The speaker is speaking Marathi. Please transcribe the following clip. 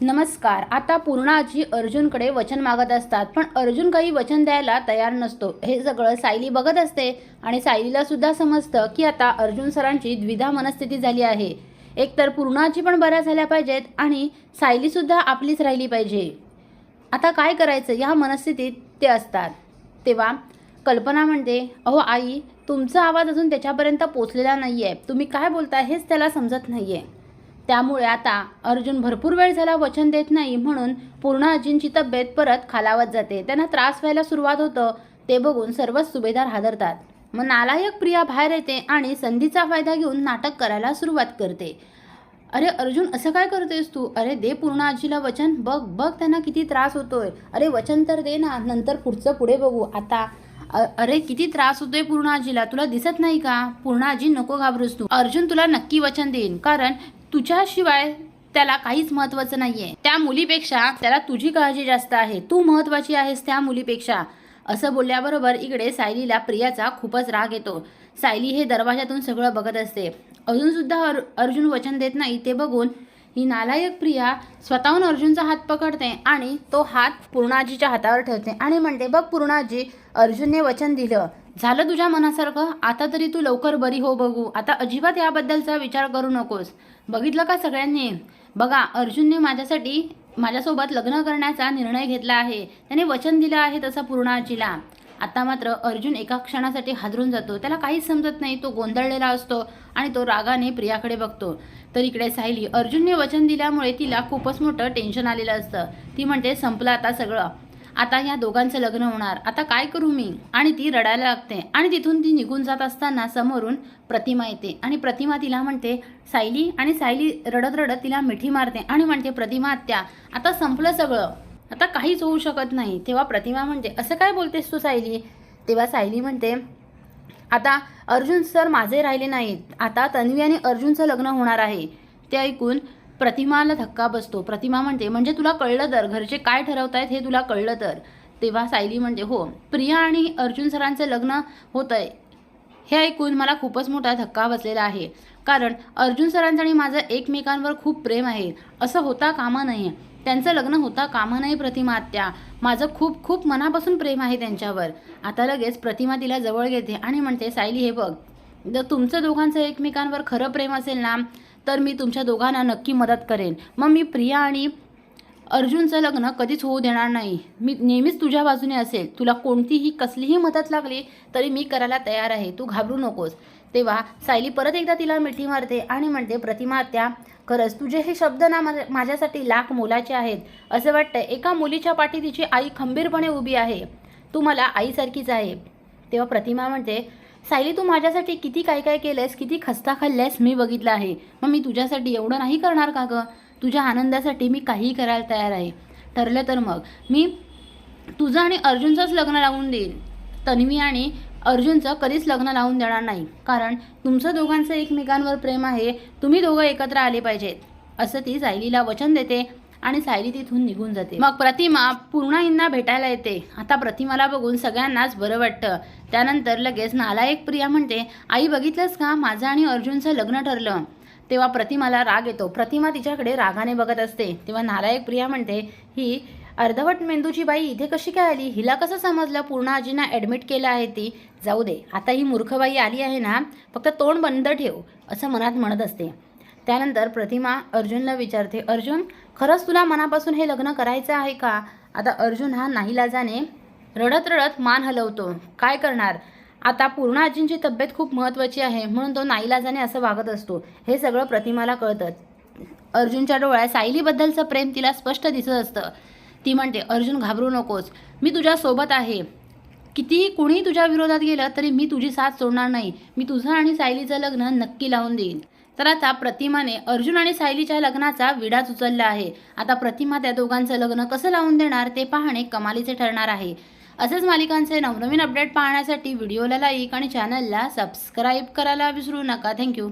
नमस्कार. आता पूर्णाजी अर्जुनकडे वचन मागत असतात. पण अर्जुन काही वचन द्यायला तयार नसतो. हे सगळं सायली बघत असते आणि सायलीला सुद्धा समजतं की आता अर्जुन सरांची द्विधा मनस्थिती झाली आहे. एकतर पूर्णाची पण बऱ्या झाल्या पाहिजेत आणि सायलीसुद्धा आपलीच राहिली पाहिजे. आता काय करायचं? या मनस्थितीत ते असतात. तेव्हा कल्पना म्हणते अहो आई तुमचा आवाज अजून त्याच्यापर्यंत पोचलेला नाही आहे तुम्ही काय बोलताय हेच त्याला समजत नाही आहे त्यामुळे आता अर्जुन भरपूर वेळ झाला वचन देत नाही म्हणून पूर्ण आजींची तब्येत परत खालावत जाते. त्यांना त्रास व्हायला सुरुवात होतं ते बघून सर्वच सुभेदार हादरतात. मग नालायक प्रिया बाहेर येते आणि संधीचा फायदा घेऊन नाटक करायला सुरुवात करते. अरे अर्जुन असं काय करतोयस तू? अरे दे पूर्ण आजीला वचन. बघ बघ त्यांना किती त्रास होतोय. अरे वचन तर दे ना नंतर पुढचं पुढे बघू. आता अरे किती त्रास होतोय पूर्ण आजीला. तुला दिसत नाही का? पूर्ण आजी नको घाबरूस तू. अर्जुन तुला नक्की वचन देईन. कारण तुझ्याशिवाय त्याला काहीच महत्वाचं नाहीये. त्या मुलीपेक्षा त्याला तुझी काळजी जास्त आहे. तू महत्वाची आहेस त्या मुलीपेक्षा. असं बोलल्याबरोबर इकडे सायलीला प्रियाचा खूपच राग येतो. सायली हे दरवाजातून सगळं बघत असते. अजून सुद्धा अर्जुन वचन देत नाही ते बघून ही नालायक प्रिया स्वतःहून अर्जुनचा हात पकडते आणि तो हात पूर्णाजीच्या हातावर ठेवते. आणि म्हणते बघ पूर्णाजी अर्जुनने वचन दिलं. झालं तुझ्या मनासारखं? आता तरी तू लवकर बरी हो बघू. आता अजिबात याबद्दलचा विचार करू नकोस. बघितलं का सगळ्यांनी? बघा अर्जुनने माझ्यासाठी माझ्यासोबत लग्न करण्याचा निर्णय घेतला आहे. त्याने वचन दिलं आहे तसं पूर्णाजीला. आता मात्र अर्जुन एका क्षणासाठी हादरून जातो. त्याला काहीच समजत नाही. तो गोंधळलेला असतो आणि तो रागाने प्रियाकडे बघतो. तर इकडे सायली अर्जुनने वचन दिल्यामुळे तिला खूपच मोठं टेन्शन आलेलं असतं. ती म्हणते संपलं आता सगळं. आता या दोघांचं लग्न होणार. आता काय करू मी? आणि ती रडायला लागते. आणि तिथून ती निघून जात असताना समोरून प्रतिमा येते. आणि प्रतिमा तिला म्हणते सायली आणि सायली रडत रडत तिला मिठी मारते आणि म्हणते प्रतिमा आत्या आता संपलं सगळं. आता काहीच होऊ शकत नाही. तेव्हा प्रतिमा म्हणते असं काय बोलतेस तू सायली? तेव्हा सायली म्हणते आता अर्जुन सर माझे राहिले नाहीत. आता तन्वी आणि अर्जुनचं लग्न होणार आहे. ते ऐकून प्रतिमाला धक्का बसतो. प्रतिमा म्हणते म्हणजे तुला कळलं तर? घरचे काय ठरवतायत हे तुला कळलं तर? तेव्हा सायली म्हणते हो प्रिया आणि अर्जुन सरांचं लग्न होत आहे हे ऐकून मला खूपच मोठा धक्का बसलेला आहे. कारण अर्जुन सरांचं आणि माझं एकमेकांवर खूप प्रेम आहे. असं होता कामा नये. त्यांचं लग्न होता कामा नाही प्रतिमा आत्या. माझं खूप खूप मनापासून प्रेम आहे त्यांच्यावर. आता लगेच प्रतिमा तिला जवळ घेते आणि म्हणते सायली हे बघ जर तुमचं दोघांचं एकमेकांवर खरं प्रेम असेल ना तर मी तुमच्या दोघांना नक्की मदत करेन. मग मी प्रिया आणि अर्जुनचं लग्न कधीच होऊ देणार नाही. मी नेहमीच तुझ्या बाजूने असेल. तुला कोणतीही कसलीही मदत लागली तरी मी करायला तयार आहे. तू घाबरू नकोस. तेव्हा सायली परत एकदा तिला मिठी मारते आणि म्हणते प्रतिमा त्या खरंच तुझे हे शब्द ना माझ्या- माझ्यासाठी लाख मोलाचे आहेत. असं वाटतं एका मुलीच्या पाठी तिची आई खंबीरपणे उभी आहे. तू मला आईसारखीच आहे. तेव्हा प्रतिमा म्हणते सायली तू माझ्यासाठी किती काय काय केलंयस किती खस्ता खाल्ल्यास मी बघितलं आहे. मग मी तुझ्यासाठी एवढं नाही करणार का गं? तुझ्या आनंदासाठी मी काहीही करायला तयार आहे. ठरलं तर मग मी तुझं आणि अर्जुनचंच लग्न लावून देईन. तन्वी आणि अर्जुनचं कधीच लग्न लावून देणार नाही. कारण तुमचं दोघांचं एकमेकांवर प्रेम आहे. तुम्ही दोघं एकत्र आले पाहिजेत. असं ती सायलीला वचन देते आणि सायली तिथून निघून जाते. मग प्रतिमा पूर्णाईंना भेटायला येते. आता प्रतिमाला बघून सगळ्यांनाच बरं वाटतं. त्यानंतर लगेच नालायक प्रिया म्हणते आई बघितलंच का? माझं आणि अर्जुनचं लग्न ठरलं. तेव्हा प्रतिमाला राग येतो. प्रतिमा तिच्याकडे रागाने बघत असते. तेव्हा नालायक प्रिया म्हणते ही अर्धवट मेंदूची बाई इथे कशी काय आली? हिला कसं समजलं? पूर्ण आजींना ॲडमिट केलं आहे ती. जाऊ दे आता ही मूर्खबाई आली आहे ना फक्त तोंड बंद ठेव असं मनात म्हणत असते. त्यानंतर प्रतिमा अर्जुनला विचारते अर्जुन खरंच तुला मनापासून हे लग्न करायचं आहे का? आता अर्जुन हा नाईलाजाने रडत रडत मान हलवतो. काय करणार? आता पूर्ण आजींची तब्येत खूप महत्त्वाची आहे म्हणून तो नाईलाजाने असं वागत असतो. हे सगळं प्रतिमाला कळतं. अर्जुनच्या डोळ्यात सायलीबद्दलचं प्रेम तिला स्पष्ट दिसत असतं. ती म्हणते अर्जुन घाबरू नकोस. मी तुझ्यासोबत आहे. कितीही कुणी तुझ्या विरोधात गेलं तरी मी तुझी साथ सोडणार नाही. मी तुझं आणि सायलीचं लग्न नक्की लावून देईन. तर आता प्रतिमाने अर्जुन आणि सायलीच्या लग्नाचा विडाच उचलला आहे. आता प्रतिमा त्या दोघांचं लग्न कसं लावून देणार ते पाहणे कमालीचे ठरणार आहे. असेच मालिकांचे नवनवीन अपडेट पाहण्यासाठी व्हिडिओला लाईक आणि चॅनलला सबस्क्राईब करायला विसरू नका. थँक्यू